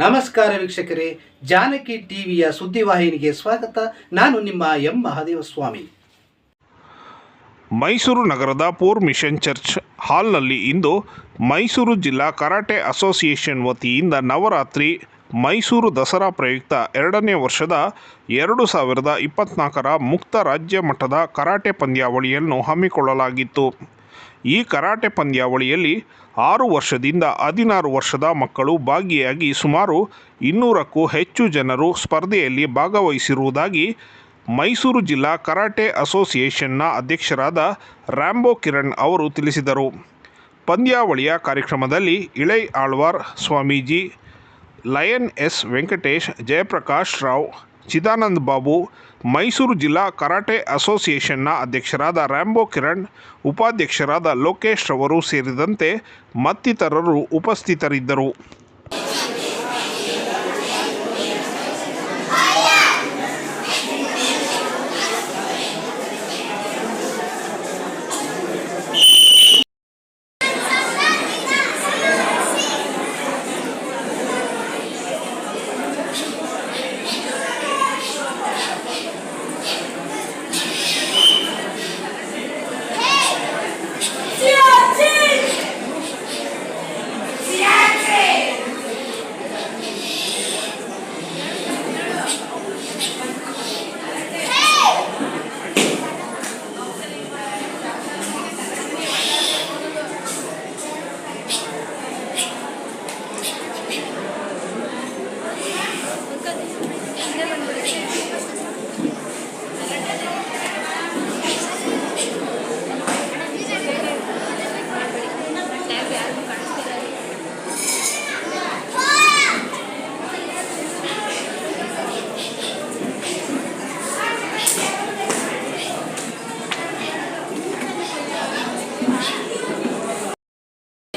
ನಮಸ್ಕಾರ ವೀಕ್ಷಕರೇ, ಜಾನಕಿ ಟಿವಿಯ ಸುದ್ದಿವಾಹಿನಿಗೆ ಸ್ವಾಗತ. ನಾನು ನಿಮ್ಮ ಎಂ. ಮಹಾದೇವ ಸ್ವಾಮಿ ಮೈಸೂರು ನಗರದ ಪೂರ್ ಮಿಷನ್ ಚರ್ಚ್ ಹಾಲ್ನಲ್ಲಿ ಇಂದು ಮೈಸೂರು ಜಿಲ್ಲಾ ಕರಾಟೆ ಅಸೋಸಿಯೇಷನ್ ವತಿಯಿಂದ ನವರಾತ್ರಿ ಮೈಸೂರು ದಸರಾ ಪ್ರಯುಕ್ತ ಎರಡನೇ ವರ್ಷದ ಎರಡು ಸಾವಿರದ ಇಪ್ಪತ್ನಾಲ್ಕರ ಮುಕ್ತ ರಾಜ್ಯ ಮಟ್ಟದ ಕರಾಟೆ ಪಂದ್ಯಾವಳಿಯನ್ನು ಹಮ್ಮಿಕೊಳ್ಳಲಾಗಿತ್ತು. ಈ ಕರಾಟೆ ಪಂದ್ಯಾವಳಿಯಲ್ಲಿ ಆರು ವರ್ಷದಿಂದ ಹದಿನಾರು ವರ್ಷದ ಮಕ್ಕಳು ಭಾಗಿಯಾಗಿ ಸುಮಾರು ಇನ್ನೂರಕ್ಕೂ ಹೆಚ್ಚು ಜನರು ಸ್ಪರ್ಧೆಯಲ್ಲಿ ಭಾಗವಹಿಸಿರುವುದಾಗಿ ಮೈಸೂರು ಜಿಲ್ಲಾ ಕರಾಟೆ ಅಸೋಸಿಯೇಷನ್ನ ಅಧ್ಯಕ್ಷರಾದ ರ್ಯಾಂಬೋ ಕಿರಣ್ ಅವರು ತಿಳಿಸಿದರು. ಪಂದ್ಯಾವಳಿಯ ಕಾರ್ಯಕ್ರಮದಲ್ಲಿ ಇಳೈ ಆಳ್ವಾರ್, ಸ್ವಾಮೀಜಿ, ಲಯನ್ ಎಸ್ ವೆಂಕಟೇಶ್, ಜಯಪ್ರಕಾಶ್ ರಾವ್, ಚಿದಾನಂದ ಬಾಬು ಮೈಸೂರು ಜಿಲ್ಲಾ ಕರಾಟೆ ಅಸೋಸಿಯೇಷನ್ನ ಅಧ್ಯಕ್ಷರಾದ ರ್ಯಾಂಬೋ ಕಿರಣ್ ಉಪಾಧ್ಯಕ್ಷರಾದ ಲೋಕೇಶ್ ರವರು ಸೇರಿದಂತೆ ಮತ್ತಿತರರು ಉಪಸ್ಥಿತರಿದ್ದರು.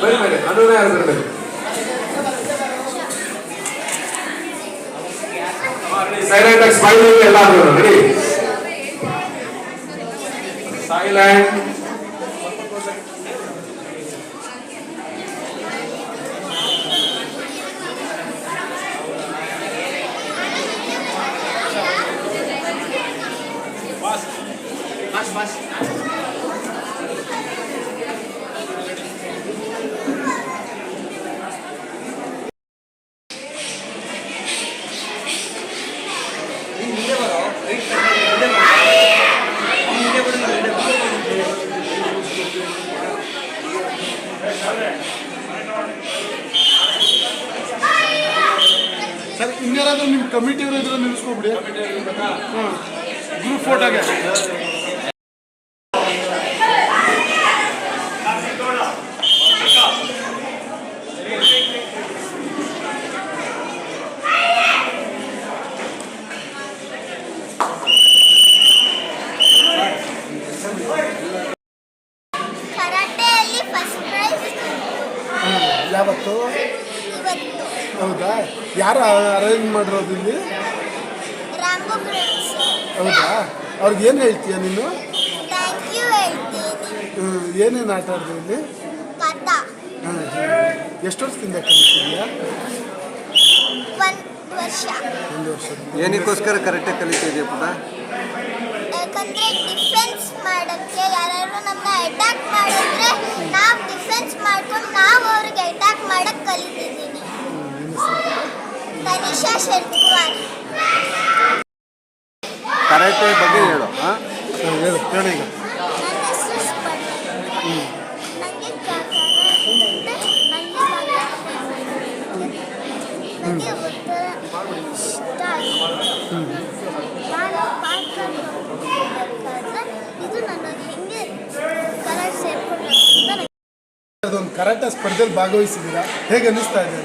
ಬನ್ನಿ ಮೇಲೆ ಅನುನ ಯಾರು ಬರಬೇಕು ಸೈಲೆಂಟ್ ಆಗಿ ಸ್ಮೈಲ್ ಎಲ್ಲ ರೆಡಿ ಸೈಲೆಂಟ್ ಸರ್ ಇನ್ಯಾರಾದ್ರೂ ನಿಮ್ಮ ಕಮಿಟಿ ಅವರು ಇದ್ರೆ ನಿಲ್ಲಿಸ್ಕೊಬಿಡಿ. ಹಾಂ ಗ್ರೂಪ್ ಫೋಟೋಗೆ ಕರಾಟೆಯಲ್ಲಿ ಫಸ್ಟ್ ಪ್ರೈಸ್ ಯಾವತ್ತು ಇವತ್ತು ಹೌದಾ? ಯಾರು ಅರೇಂಜ್ ಮಾಡಿರೋದು ಇಲ್ಲಿ? ಹೌದಾ? ಅವ್ರಿಗೆ ಏನು ಹೇಳ್ತೀಯ ನೀನು? ಥ್ಯಾಂಕ್ ಯು ಹೇಳ್ತೀನಿ. ಹ್ಮ್, ಏನೇನು ಆಟ ಆಡಿದ್ರು ಇಲ್ಲಿ? ಹಾಂ ಎಷ್ಟು ವರ್ಷದಿಂದ ಕಲಿತಿದ್ಯಾ? ಒಂದು ವರ್ಷ. ಒಂದು ವರ್ಷ. ಏನಕ್ಕೋಸ್ಕರ ಕರೆಕ್ಟಾಗಿ ಕಲಿತಿದ್ಯಾ ಪುಟ? ಯಾಕಂದ್ರೆ ಡಿಫೆನ್ಸ್ ಮಾಡಕ್ಕೆ ನಮ್ಮನ್ನ ಅಟ್ಯಾಕ್ ಮಾಡಿದ್ರೆ ನಾವು ಡಿಫೆನ್ಸ್ ಮಾಡ್ಕೊಂಡು ನಾವು ಅವ್ರಿಗೆ ಅಟ್ಯಾಕ್ ಮಾಡಕ್ಕೆ ಶರತ್ಕುಮಾರ್ ಕರಾಟೆ ಬಗ್ಗೆ ಹೇಳು ಹಾಂ? ಹೇಳು ಹೇಳು ಈಗ. ಕರಾಟೆ ಕರಾಟೆ ಸ್ಪರ್ಧೆಯಲ್ಲಿ ಭಾಗವಹಿಸಿದ್ದೀರಾ? ಹೇಗೆ ಅನ್ನಿಸ್ತಾ ಇದೆ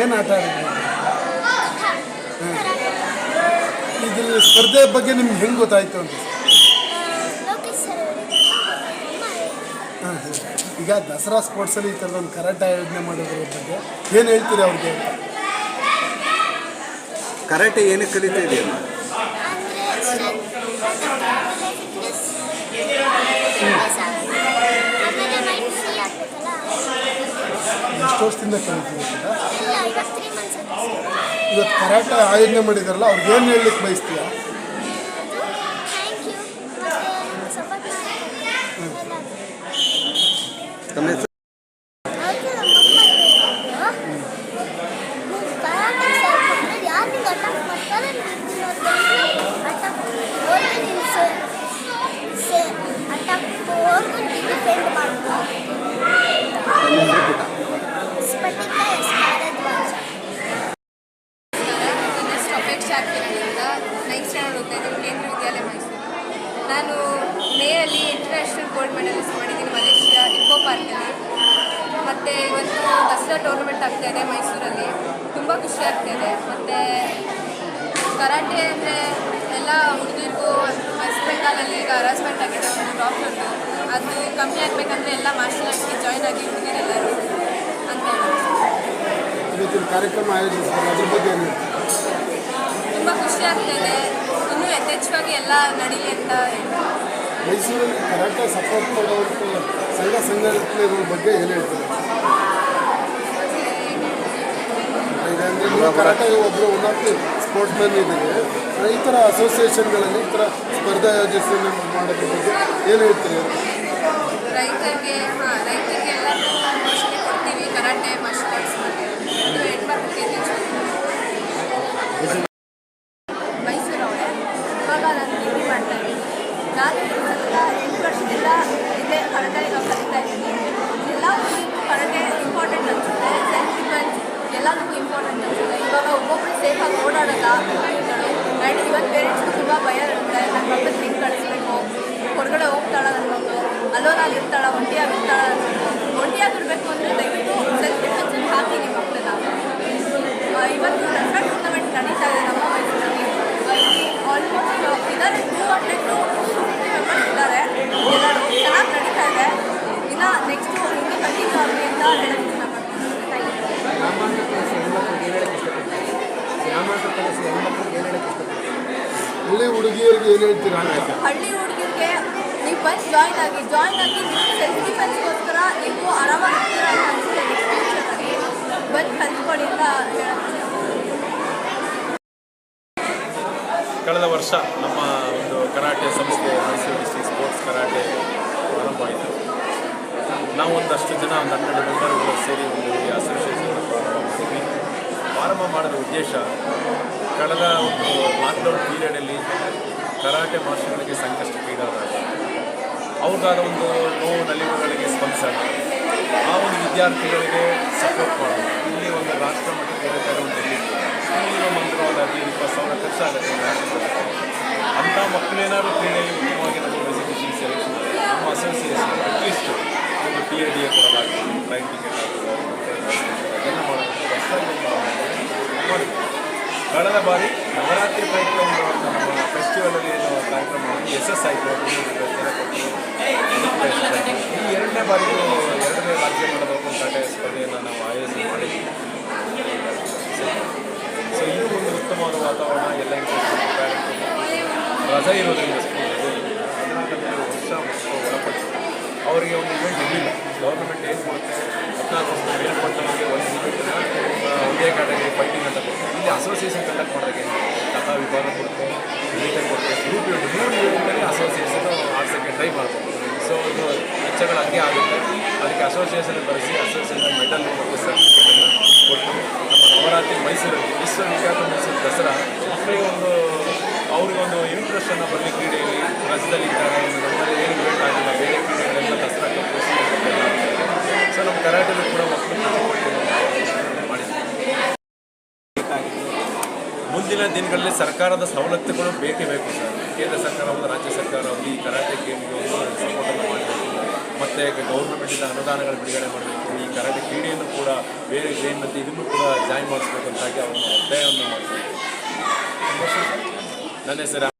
ಏನು ಆಟ ಆಡಿದ್ರಿ ಇದ್ರ ಸ್ಪರ್ಧೆ ಬಗ್ಗೆ ನಿಮ್ಗೆ ಹೆಂಗೆ ಗೊತ್ತಾಯ್ತು ಅಂತ ಲೋಕೇಶ್ ಸರ್ ಹಾಂ ಈಗ ದಸರಾ ಸ್ಪೋರ್ಟ್ಸಲ್ಲಿ ಈ ಥರದ ಒಂದು ಕರಾಟೆ ಆಯೋಜನೆ ಮಾಡೋದ್ರ ಬಗ್ಗೆ ಏನು ಹೇಳ್ತೀರಿ ಅವ್ರಿಗೆ ಕರಾಟೆ ಏನಕ್ಕೆ ಕಲಿತಾ ಇದೆಯಲ್ಲ ಎಷ್ಟು ವರ್ಷದಿಂದ ಕಲಿತೀವಿ ಅಂತ ಇವತ್ತು ಕರಾಟೆ ಆಯೋಜನೆ ಮಾಡಿದಾರಲ್ಲ ಅವ್ರಿಗೆ ಏನು ಹೇಳಲಿಕ್ಕೆ ಬಯಸ್ತೀಯಾ ಥ್ಯಾಂಕ್ ಯು ಮತ್ತು ಸಪೋರ್ಟ್ ಮಾಡಿ ಎಲ್ಲ ತಮ್ಮ ಹೆಸರು ಅದಕ್ಕೆ ನಮ್ಮ ಅಮ್ಮ ನೀವು ಕರಾಟೆ ಸೇರ್ಕೊಂಡ್ರೆ ಯಾರು ನಿಮ್ಗೆ ಅಟ್ಯಾಕ್ ಮಾಡ್ತಾರೆ ಅಟ್ಯಾಕ್ ಹೋಗಿ ನೀವು ಸೇ ಸೇ ಅಟ್ಯಾಕ್ ಹೋಗಿ ಡಿಫೆಂಡ್ ಮಾಡ್ಬೋದು ತಮ್ಮ ಹೆಸರು ಪುಟ ಸ್ಫಟಿಕ ಎಸ್ ಭಾರದ್ವಾಜ ನನ್ನ ಹೆಸರು ಅಪೇಕ್ಷೆ ಆಗ್ತಿರೋದ್ರಿಂದ ನೈನ್ತ್ ಸ್ಟ್ಯಾಂಡರ್ಡ್ ಓದ್ತಾ ಇದ್ದೀನಿ ಕೇಂದ್ರ ವಿದ್ಯಾಲಯ ಮೈಸೂರು ನಾನು ಮೇಯಲ್ಲಿ ಇಂಟರ್ನ್ಯಾಷನಲ್ ಗೋಲ್ಡ್ ಮೆಡಲಿಸ್ಟ್ ಮಾಡಿದ್ದೀನಿ ಮಲೇಷಿಯಾ ಇಕೋ ಪಾರ್ಕಲ್ಲಿ ಮತ್ತು ಇವತ್ತು ದಸರಾ ಟೂರ್ನಮೆಂಟ್ ಆಗ್ತಾ ಇದೆ ಮೈಸೂರಲ್ಲಿ. ತುಂಬ ಖುಷಿ ಆಗ್ತಾ ಇದೆ ಮತ್ತು ಕರಾಟೆ ಅಂದರೆ ಎಲ್ಲ ಹುಡುಗಿರಿಗೂ ವೆಸ್ಟ್ ಬೆಂಗಾಲಲ್ಲಿ ಈಗ ಹರಾಸ್ಮೆಂಟ್ ಆಗಿದೆ ಒಂದು ಡಾಕ್ಟರ್ದು ಅದು ಕಮ್ಮಿ ಆಗಬೇಕಂದ್ರೆ ಎಲ್ಲ ಮಾರ್ಷಲ್ ಆರ್ಟ್ಸ್ಗೆ ಜಾಯ್ನ್ ಆಗಿ ಹುಡುಗಿರೆಲ್ಲರೂ ಅಂತ ಹೇಳೋದು ಕಾರ್ಯಕ್ರಮ ತುಂಬ ಖುಷಿ ಆಗ್ತಾಯಿದೆ. ಇನ್ನೂ ಯಥೇಚ್ಛವಾಗಿ ಎಲ್ಲ ನಡೀಲಿ ಅಂತ ಮೈಸೂರಲ್ಲಿ ಕರಾಟೆ ಸಪೋರ್ಟ್ ಮಾಡೋವಂಥ ಸಂಘ ಸಂಘಟನೆಗಳ ಬಗ್ಗೆ ಏನು ಹೇಳ್ತೀರಾ ಈಗ ಅಂದರೆ ನೀವು ಕರಾಟೆ ಒಬ್ಬರು one of the sportsman ಇದ್ದೀರಿ. ಈ ಥರ ಅಸೋಸಿಯೇಷನ್ಗಳಲ್ಲಿ ಈ ಥರ ಸ್ಪರ್ಧೆ ಆಯೋಜಿಸಿ ಮಾಡೋದ್ರ ಬಗ್ಗೆ ಏನು ಹೇಳ್ತೀರಿ? ರೈತರಿಗೆ, ಹಾಂ, ರೈತರಿಗೆ ಪೋಷಣೆ ಕೊಡ್ತೀವಿ. ಕರಾಟೆ ಮಾರ್ಷಲ್ ಆರ್ಟ್ಸ್ ಬಗ್ಗೆ ಇದು ಹೆಣ್ಮಕ್ಳಿಗೆ ಯಥೇಚ್ಛವಾಗಿ ಮೈಸೂರು ಅವರೇ ಇವಾಗ ನಾನು ಡಿಗ್ರಿ ಮಾಡ್ತಾ ಇದ್ದೀನಿ ನಾನು ಸತತ ಎಂಟು ವರ್ಷದಿಂದ ಇಲ್ಲೇ ಕರಾಟೆ ನಾವು ಕಲಿತಾ ಇದ್ದೀನಿ ಎಲ್ಲ ಹುಡುಗಿಗೂ ಕರಾಟೆ ಇಂಪಾರ್ಟೆಂಟ್ ಅನಿಸುತ್ತೆ ಸೆಲ್ಫ್ ಡಿಫೆನ್ಸ್ ಎಲ್ಲದಕ್ಕೂ ಇಂಪಾರ್ಟೆಂಟ್ ಅನಿಸುತ್ತೆ ಇವಾಗ ಒಬ್ಬೊಬ್ಬರು ಸೇಫಾಗಿ ಓಡಾಡಲ್ಲ ಮಕ್ಕಳು ಆ್ಯಂಡ್ ಇವತ್ತು ಪೇರೆಂಟ್ಸ್ಗೂ ತುಂಬ ಭಯ ಇರುತ್ತೆ ನನ್ನ ಮಕ್ಕಳು ಹೆಂಗೆ ಕಳಿಸ್ಬೇಕು ಹೊರಗಡೆ ಹೋಗ್ತಾಳ ನನ್ನ ಮಗಳು ಅಲೋನಾಗಿ ಇರ್ತಾಳ ಒಂಟಿಯಾಗಿ ಇರ್ತಾಳ ಒಂಟಿಯಾಗಿರ್ಬೇಕು ಅಂದರೆ ದಯವಿಟ್ಟು ಸೆಲ್ಫ್ ಡಿಫೆನ್ಸ್ ಹಾಕಿ ನಿಮ್ಮ ಮಕ್ಕಳನ್ನ ಆ, ಇವತ್ತು ದಸರಾ ಟೂರ್ನಮೆಂಟ್ ನಡೀತಾ ಇದೆ ನಮ್ಮ ಮೈಸೂರಲ್ಲಿ ಆ, ಇಲ್ಲಿ ಆಲ್ಮೋಸ್ಟ್ ಇದ್ದಾರೆ two hundred two fifty members ಇದ್ದಾರೆ ಎಲ್ಲರೂ ಚೆನ್ನಾಗಿ ನಡೀತಾ ಇದೆ ಇನ್ನು ನೆಕ್ಸ್ಟು ಇನ್ನೂ ಕಂಟಿನ್ಯೂ ಆಗಲಿ ಅಂತ ಹೇಳಕ್ಕೆ ಇಷ್ಟಪಡ್ತೀನಿ ಥ್ಯಾಂಕ್ ಯು ಹಳ್ಳಿ ಹುಡುಗಿಯರಿಗೆ ಏನು ಹೇಳ್ತೀರಾ ಹಳ್ಳಿ ಹುಡುಗರಿಗೆ ನೀವು ಬಂದು ಜಾಯ್ನ್ ಆಗಿ ಜಾಯ್ನ್ ಆಗಿ ನೀವು ಸೆಲ್ಫ್ ಡಿಫೆನ್ಸ್ಗೋಸ್ಕರ ನೀವು ಆರಾಮಾಗಿ ಬಂದು ಕಲ್ತ್ಕೊಳ್ಳಿ ಅಂತ ಕಳೆದ ವರ್ಷ ನಮ್ಮ ಒಂದು ಕರಾಟೆ ಸಂಸ್ಥೆ ಮೈಸೂರು ಡಿಸ್ಟಿಕ್ ಸ್ಪೋರ್ಟ್ಸ್ ಕರಾಟೆ ಪ್ರಾರಂಭ ಆಯಿತು. ನಾವು ಒಂದಷ್ಟು ಜನ ಒಂದು ಹನ್ನೆರಡು ಮೆಂಬರ್ಗಳು ಸೇರಿ ಒಂದು ಈ ಅಸೋಸಿಯೇಷನ್ ಪ್ರಾರಂಭ ಮಾಡಿದ್ವಿ. ಪ್ರಾರಂಭ ಮಾಡಿದ ಉದ್ದೇಶ ಕಳೆದ ಒಂದು ಲಾಕ್ಡೌನ್ ಪೀರಿಯಡಲ್ಲಿ ಕರಾಟೆ ಮಾಸ್ಟರ್ಗಳಿಗೆ ಸಂಕಷ್ಟಕ್ಕೀಡಾದಾಗ ಅವ್ರಿಗಾದ ಒಂದು ನೋವು, ನಲಿವುಗಳಿಗೆ ಸ್ಪಂದಿಸೋದು ಆ ಒಂದು ವಿದ್ಯಾರ್ಥಿಗಳಿಗೆ ಸಪೋರ್ಟ್ ಮಾಡೋದು. ಇಲ್ಲಿ ಒಂದು ರಾಷ್ಟ್ರ ಮಟ್ಟಕ್ಕೆ ಒಂದು ಮಂತ್ರವಾದ ಹದಿನೈದು ಇಪ್ಪತ್ತು ಸಾವಿರ ಖರ್ಚಾಗುತ್ತೆ ಅಂಥ ಮಕ್ಕಳೇನಾದ್ರು ಕ್ರೀಡೆಯಲ್ಲಿ ಮುಖ್ಯವಾಗಿ ನಮ್ಮ ಎಜುಕೇಷನ್ ಸೆಲೆಕ್ಷನ್ ನಮ್ಮ ಅಸೋಸಿಯೇಷನ್ ಅಟ್ಲೀಸ್ಟ್ ಒಂದು ಪಿ ಎ ಡಿ ಎ ಕೊಡಲಾಗ್ತದೆ ಟ್ರೈನ್ ಟಿಕೆಟ್ ಅದನ್ನು ಹೊಸದಾಗಿ ಕಳೆದ ಬಾರಿ ನವರಾತ್ರಿ ಪ್ರಯುಕ್ತ ಒಂದು ಏನು ಕಾರ್ಯಕ್ರಮ ಎಸ್ ಎಸ್ ಆಯಿತು. ಈ ಎರಡನೇ ಬಾರಿ ಎರಡನೇ ರಾಜ್ಯ ಮಾಡಬೇಕು ಅಂತ ಕರಾಟೆ ಸ್ಪರ್ಧೆಯನ್ನು ನಾವು ಆಯೋಜನೆ ಮಾಡಿದ್ದೀವಿ ಸೊ ಇದು ಒಂದು ಉತ್ತಮವಾದ ವಾತಾವರಣ, ಎಲ್ಲ ರಜೆ ಇರೋದ್ರಿಂದ ಹದಿನಾಲ್ಕು ವರ್ಷ ಒಳಪಟ್ಟು ಅವರಿಗೆ ಒಂದು ಇವೆಂಟ್ ಇರಲಿಲ್ಲ. ಗೌರ್ಮೆಂಟ್ ಏನು ಮಾಡುತ್ತೆ ಹದಿನಾಲ್ಕು ವರ್ಷದ ಮೇಲ್ಪಟ್ಟವರಿಗೆ ಒಂದು ಇವೆಂಟನ್ನು ಒಂದೇ ಕಡೆಗೆ ಫೈಟಿಂಗ್ ಅಂತ ಕೊಡ್ತಾರೆ. ಇಲ್ಲಿ ಅಸೋಸಿಯೇಷನ್ ಕಂಡಕ್ಟ್ ಮಾಡಿದಾಗ ಕಥಾ ವಿಭಾಗ ಕೊಡುತ್ತೆ ಮಿಲಿಟರಿ ಕೊಡುತ್ತೆ ಗ್ರೂಪ್ ಇವೆಂಟ್ ಮೂರು ಅಸೋಸಿಯೇಷನ್ ಆಡ್ಸೋಕ್ಕೆ ಟ್ರೈ ಮಾಡ್ಬೋದು ಸೊ ಇದು ವೆಚ್ಚಗಳು ಹಂಗೆ ಆಗುತ್ತೆ ಅದಕ್ಕೆ ಅಸೋಸಿಯೇಷನ್ ಬರೆಸಿ ಅಸೋಸಿಯೇಷನ್ ಮೆಡಲ್ ಮತ್ತು ಸರ್ಟಿಫಿಕೇಟನ್ನು ಕೊಟ್ಟು ನಮ್ಮ ನವರಾತ್ರಿ ಮೈಸೂರಲ್ಲಿ ವಿಶ್ವವಿಖ್ಯಾತ ಮೈಸೂರು ದಸರಾ ಮಕ್ಕಳಿಗೆ ಒಂದು ಅವ್ರಿಗೆ ಒಂದು ಇಂಟ್ರೆಸ್ಟನ್ನು ಬರಲಿ ಕ್ರೀಡೆಯಲ್ಲಿ ರಾಜ್ಯದಲ್ಲಿದ್ದಾಗ ಒಂದು ನಮ್ಮಲ್ಲಿ ಏನು ಇವೆಂಟ್ ಆಗಿಲ್ಲ ಬೇರೆ ಕ್ರೀಡೆಗಳೆಲ್ಲ ದಸರಾ ಸೊ ನಮ್ಮ ಕರಾಟೆಲ್ಲೂ ಕೂಡ ಮಕ್ಕಳು ಮಾಡಿದ್ವಿ ಮುಂದಿನ ದಿನಗಳಲ್ಲಿ ಸರ್ಕಾರದ ಸವಲತ್ತುಗಳು ಬೇಕೇ ಬೇಕು ಸರ್. ಕೇಂದ್ರ ಸರ್ಕಾರ ಒಂದು, ರಾಜ್ಯ ಸರ್ಕಾರ ಈ ಕರಾಟೆ ಗೇಮ್ಗೆ ಒಂದು ಸಪೋರ್ಟನ್ನು ಮಾಡಬೇಕು. ಮತ್ತು ಗೌರ್ಮೆಂಟಿಂದ ಅನುದಾನಗಳು ಬಿಡುಗಡೆ ಮಾಡಬೇಕು. ಈ ಕರಾಟೆ ಕ್ರೀಡೆಯನ್ನು ಕೂಡ ಬೇರೆ ಗೇಮ್ ಮತ್ತು ಇದನ್ನು ಕೂಡ ಜಾಯಿನ್ ಮಾಡಿಸ್ಬೇಕಂತಾಗಿ ಅವರನ್ನು ಒತ್ತಾಯವನ್ನು ಮಾಡಬೇಕು ನನ್ನ ಹೆಸರು